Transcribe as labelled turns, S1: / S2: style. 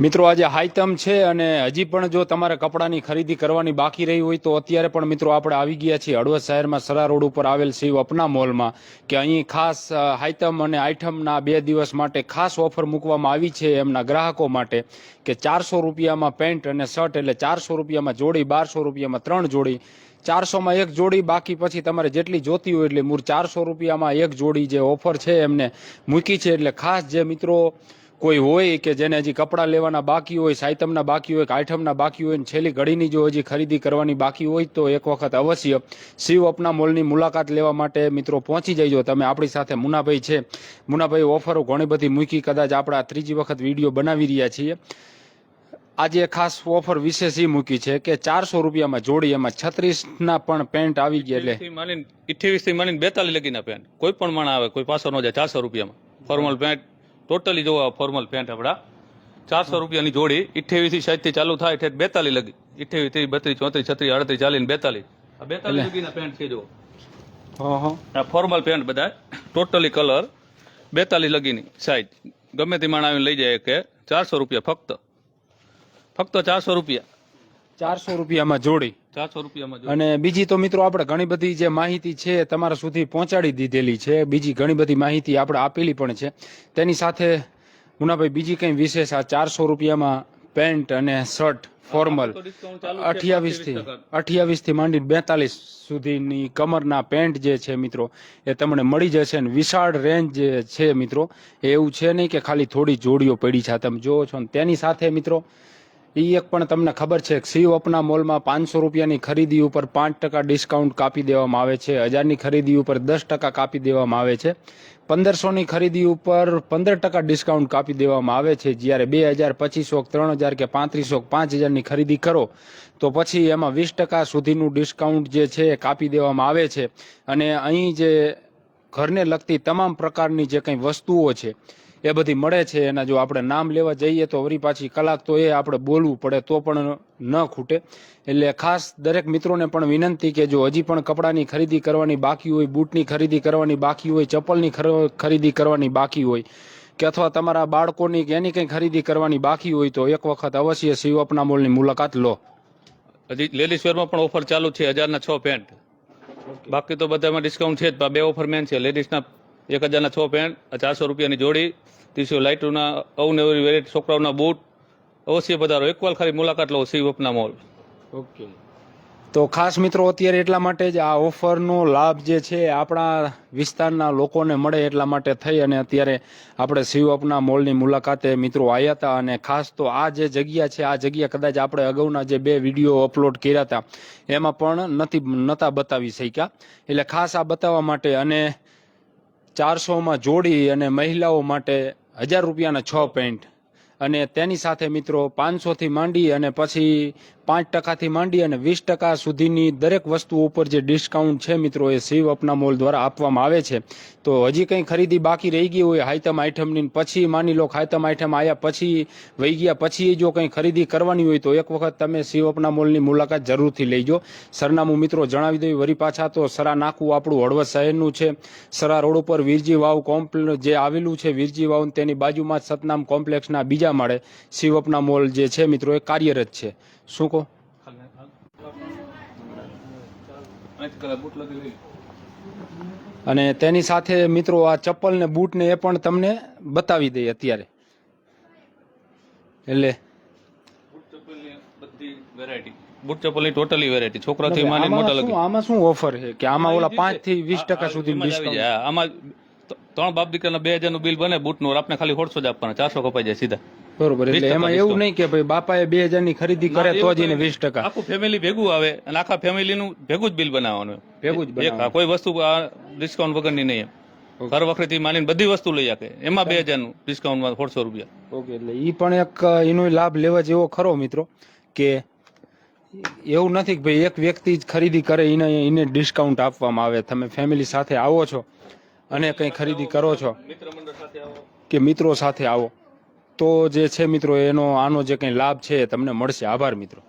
S1: મિત્રો, આજે હાઈતમ છે અને હજી પણ જો તમારે કપડાની ખરીદી કરવાની બાકી રહી હોય તો અત્યારે પણ મિત્રો આપણે આવી ગયા છીએ હળવદ શહેરમાં સરા રોડ ઉપર આવેલ શિવ અપના મોલમાં, કે અહીં ખાસ હાઈતમ અને આઈટમના બે દિવસ માટે ખાસ ઓફર મૂકવામાં આવી છે એમના ગ્રાહકો માટે, કે ચારસો રૂપિયામાં પેન્ટ અને શર્ટ એટલે ચારસો રૂપિયામાં જોડી, બારસો રૂપિયામાં ત્રણ જોડી, ચારસોમાં એક જોડી, બાકી પછી તમારે જેટલી જોતી હોય એટલે મૂળ ચારસો રૂપિયામાં એક જોડી જે ઓફર છે એમને મૂકી છે. એટલે ખાસ જે મિત્રો કોઈ હોય કે જેને હજી કપડાં લેવાના બાકી હોય સાયતમના બાકી હોય કે આઈટમના બાકી હોય ને છેલ્લી ઘડીની જો હજી ખરીદી કરવાની બાકી હોય તો એક વખત અવશ્ય શિવ અપના મોલની મુલાકાત લેવા માટે મિત્રો પહોંચી જઈજો તમે આપણી સાથે મુનાભાઈ છે. મુનાભાઈ, ઓફરો ઘણી બધી મૂકી. કદાચ આપણે આ ત્રીજી વખત વીડિયો બનાવી રહ્યા છીએ. આજે ખાસ ઓફર વિશેષ એ મૂકી છે કે ચારસો રૂપિયામાં જોડી, એમાં છત્રીસના પણ પેન્ટ આવી ગયા એટલે
S2: અઠ્યાવીસથી માની બેતાલીસ લગીના પેન્ટ કોઈ પણ માણા આવે, કોઈ પાછો ન જાય ચારસો રૂપિયામાં. ફોર્મલ પેન્ટ ટોટલી જોવા ફોર્મલ પેન્ટ આપણા ચારસો રૂપિયાની જોડી અઠ્યાવીસથી સાઠથી ચાલુ થાય ઠેઠ બેતાલીસ લગી. અઠ્યાવીસ ત્રીસ બત્રીસ ચોત્રીસ છત્રીસ અડત્રીસ ચાલીસ બેતાલીસ. આ બેતાલીસ લગીના પેન્ટ છે જો આ ફોર્મલ પેન્ટ બધા. ટોટલી કલર બેતાલીસ લગીની સાઈઝ ગમે તે માણા આવીને લઈ જાય કે ચારસો રૂપિયા ફક્ત. ફક્ત ચારસો રૂપિયા.
S1: ચારસો રૂપિયામાં જોડી.
S2: ચારસો રૂપિયામાં
S1: અને બીજી તો મિત્રો આપણે ઘણી બધી જે માહિતી છે તમારા સુધી પહોંચાડી દીધેલી છે. બીજી ઘણી બધી માહિતી આપણે આપેલી પણ છે. તેની સાથે મુનાભાઈ બીજી કંઈ વિશેષ? આ ચારસો રૂપિયામાં પેન્ટ અને શર્ટ ફોર્મલ અઠ્યાવીસથી અઠ્યાવીસથી માંડી બેતાલીસ સુધીની કમરના પેન્ટ જે છે મિત્રો એ તમને મળી જશે ને વિશાળ રેન્જ જે છે મિત્રો એવું છે નહીં કે ખાલી થોડી જોડીઓ પડી છે. તમે જોવો છો ને. તેની સાથે મિત્રો એ એક પણ તમને ખબર છે કે ઓપના મોલમાં પાંચસો રૂપિયાની ખરીદી ઉપર પાંચ ટકા ડિસ્કાઉન્ટ કાપી દેવામાં આવે છે. હજારની ખરીદી ઉપર દસ ટકા કાપી દેવામાં આવે છે. પંદરસોની ખરીદી ઉપર પંદર ટકા ડિસ્કાઉન્ટ કાપી દેવામાં આવે છે. જ્યારે બે હજાર પચીસો ત્રણ હજાર કે પાંત્રીસો પાંચ હજારની ખરીદી કરો, તો પછી એમાં વીસ ટકા સુધીનું ડિસ્કાઉન્ટ જે છે એ કાપી દેવામાં આવે છે. અને અહીં જે ઘરને લગતી તમામ પ્રકારની જે કંઈ વસ્તુઓ છે એ બધી મળે છે. એના જો આપણે નામ લેવા જઈએ તો વળી પાછી કલાક તો એ આપણે બોલવું પડે, તો પણ ન ખૂટે. એટલે ખાસ દરેક મિત્રોને પણ વિનંતી કે જો હજી પણ કપડાની ખરીદી કરવાની બાકી હોય, બૂટની ખરીદી કરવાની બાકી હોય, ચપ્પલની ખરીદી કરવાની બાકી હોય કે અથવા તમારા બાળકોની કે એની કંઈ ખરીદી કરવાની બાકી હોય તો એક વખત અવશ્ય શિવ અપના મોલની મુલાકાત લો.
S2: હજી લેડીઝ વેરમાં પણ ઓફર ચાલુ છે, હજારના છ પેન્ટ. બાકી તો બધામાં ડિસ્કાઉન્ટ છે જ બે ઓફર મેન છે. લેડીઝના એક હજારના છ પેન્ટ ચારસો રૂપિયાની જોડી ત્રીસો લાઇટોના અવનવી વેરાયટી છોકરાઓના બૂટ અવશ્ય પધારો. એકવાર ખાલી મુલાકાત લો શિવ અપના મોલ.
S1: ઓકે તો ખાસ મિત્રો અત્યારે એટલા માટે જ આ ઓફરનો લાભ જે છે આપણા વિસ્તારના લોકોને મળે એટલા માટે થઈ અને અત્યારે આપણે શિવ અપના મોલની મુલાકાતે મિત્રો આવ્યા હતા અને ખાસ તો આ જે જગ્યા છે આ જગ્યા કદાચ આપણે અગાઉના જે બે વીડિયો અપલોડ કર્યા હતા એમાં પણ નથી નહોતા બતાવી શક્યા. એટલે ખાસ આ બતાવવા માટે અને ચારસોમાં જોડી અને મહિલાઓ માટે હજાર રૂપિયાના છ પેન્ટ. અને તેની સાથે મિત્રો પાંચસોથી માંડી અને પછી પાંચ ટકાથી માંડી અને વીસ ટકા સુધીની દરેક વસ્તુ ઉપર જે ડિસ્કાઉન્ટ છે મિત્રો એ શિવ અપના મોલ દ્વારા આપવામાં આવે છે. તો હજી કંઈ ખરીદી બાકી રહી ગઈ હોય હાઈતમ આઈટમની પછી માની લો હાઈતમ આઈટમ આવ્યા પછી વહી ગયા પછી જો કંઈ ખરીદી કરવાની હોય તો એક વખત તમે શિવ અપના મોલની મુલાકાત જરૂરથી લઈજો સરનામું મિત્રો જણાવી દઉં, વરી પાછા તો સરા નાકું આપણું હળવદ શહેરનું છે. સરા રોડ ઉપર વીરજી વાવ કોમ્પ્લે જે આવેલું છે, વીરજી વાવ તેની બાજુમાં સતનામ કોમ્પ્લેક્ષના બીજા માળે. શિવપના મોલ જે છે મિત્રો એ કાર્યરત છે. શું કહો? અને તેની સાથે મિત્રો આ ચપ્પલ ને બૂટ ને એ પણ તમને બતાવી દઈએ અત્યારે. એટલે
S2: બૂટ ટોટલી વેરાયટી છોકરા થી
S1: આમાં
S2: મોટા લગી.
S1: આમાં શું ઓફર છે કે આમાં ઓલા પાંચથી વીસ ટકા સુધી.
S2: હા, આમાં ત્રણ બાપ દીકરાના બે હજારનું બિલ બને બૂટનું આપણે ખાલી હોડસો જ આપવાના. ચારસો કપાઈ જાય સીધા.
S1: બરોબર એટલે એમાં એવું નહીં કે ભાઈ બાપાએ બે હજારની ખરીદી કરે તો જ એને વીસ ટકા.
S2: આખું ફેમિલી ભેગું આવે અને આખા ફેમિલીનું ભેગું જ બિલ બનાવવાનું
S1: ભેગું જ
S2: કોઈ વસ્તુ ડિસ્કાઉન્ટ વગરની નહીં ઘર વખરીથી માનીને બધી વસ્તુ લઈ શકે. એમાં બે હજારનું ડિસ્કાઉન્ટમાં સોળસો રૂપિયા.
S1: ઓકે એટલે ઈ પણ એક એનો લાભ લેવા જેવો ખરો મિત્રો કે એવું નથી કે ભાઈ એક વ્યક્તિ જ ખરીદી કરે એને એને ડિસ્કાઉન્ટ આપવામાં આવે. તમે ફેમિલી સાથે આવો છો અને કંઈ ખરીદી કરો છો
S2: મિત્ર મંડળ સાથે આવો.
S1: કે મિત્રો સાથે આવો. તો જે છે મિત્રો એનો આનો જે કંઈ લાભ છે તમને મળશે. આભાર મિત્રો.